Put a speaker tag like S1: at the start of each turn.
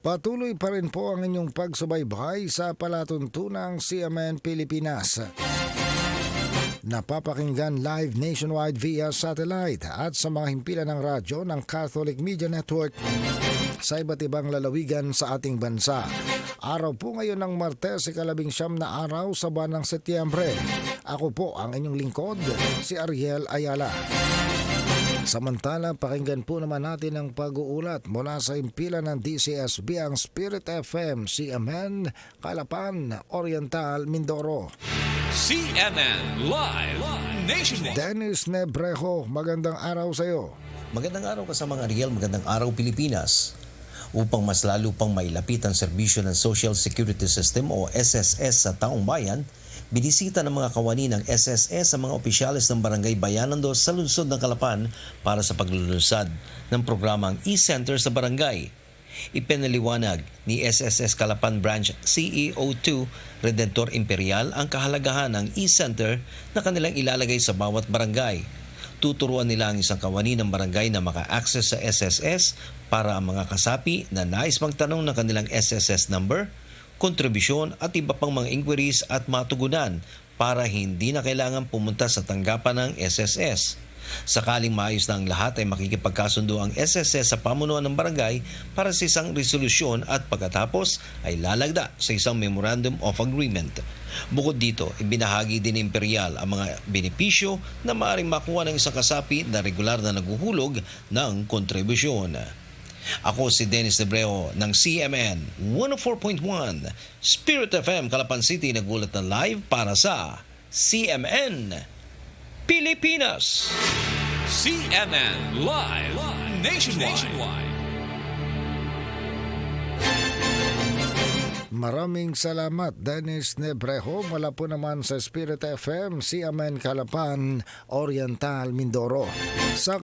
S1: Patuloy pa rin po ang inyong pagsubaybay sa palatuntunang CMN Pilipinas. Napapakinggan live nationwide via satellite at sa mga himpilan ng radyo ng Catholic Media Network sa iba't ibang lalawigan sa ating bansa. Araw po ngayon ng Martes, ikalabing siyam na araw sa buwan ng Setyembre. Ako po ang inyong lingkod, si Ariel Ayala. Samantala, pakinggan po naman natin ang pag-uulat mula sa impilan ng DCSB ang Spirit FM, CMN, Kalapan, Oriental, Mindoro.
S2: CNN Live Nationwide.
S1: Dennis Nebrejo, magandang araw sa iyo.
S3: Magandang araw kasamang Ariel, magandang araw Pilipinas. Upang mas lalo pang mailapit ang serbisyo ng Social Security System o SSS sa taong bayan, binisita ng mga kawani ng SSS sa mga opisyalis ng Barangay Bayanando sa lungsod ng Kalapan para sa paglulunsad ng programang e-center sa barangay. Ipinaliwanag ni SSS Kalapan Branch CEO2 Redentor Imperial ang kahalagahan ng e-center na kanilang ilalagay sa bawat barangay tuturuan nila ang isang kawani ng barangay na maka-access sa SSS para ang mga kasapi na nais magtanong ng kanilang SSS number, kontribusyon at iba pang mga inquiries at matugunan para hindi na kailangan pumunta sa tanggapan ng SSS. Sakaling maayos na ang lahat ay makikipagkasundo ang SSS sa pamunuan ng barangay para sa isang resolusyon at pagkatapos ay lalagda sa isang Memorandum of Agreement. Bukod dito, ibinahagi din Imperial ang mga benepisyo na maaaring makuha ng isang kasapi na regular na naguhulog ng kontribusyon. Ako si Dennis Debreo ng CMN 104.1 Spirit FM Calapan City nagulat na live para sa CMN Pilipinas.
S2: CNN Live Nationwide.
S1: Maraming salamat Dennis Nebrejo mula po naman sa Spirit FM, CMN Kalapan, Oriental, Mindoro. Sa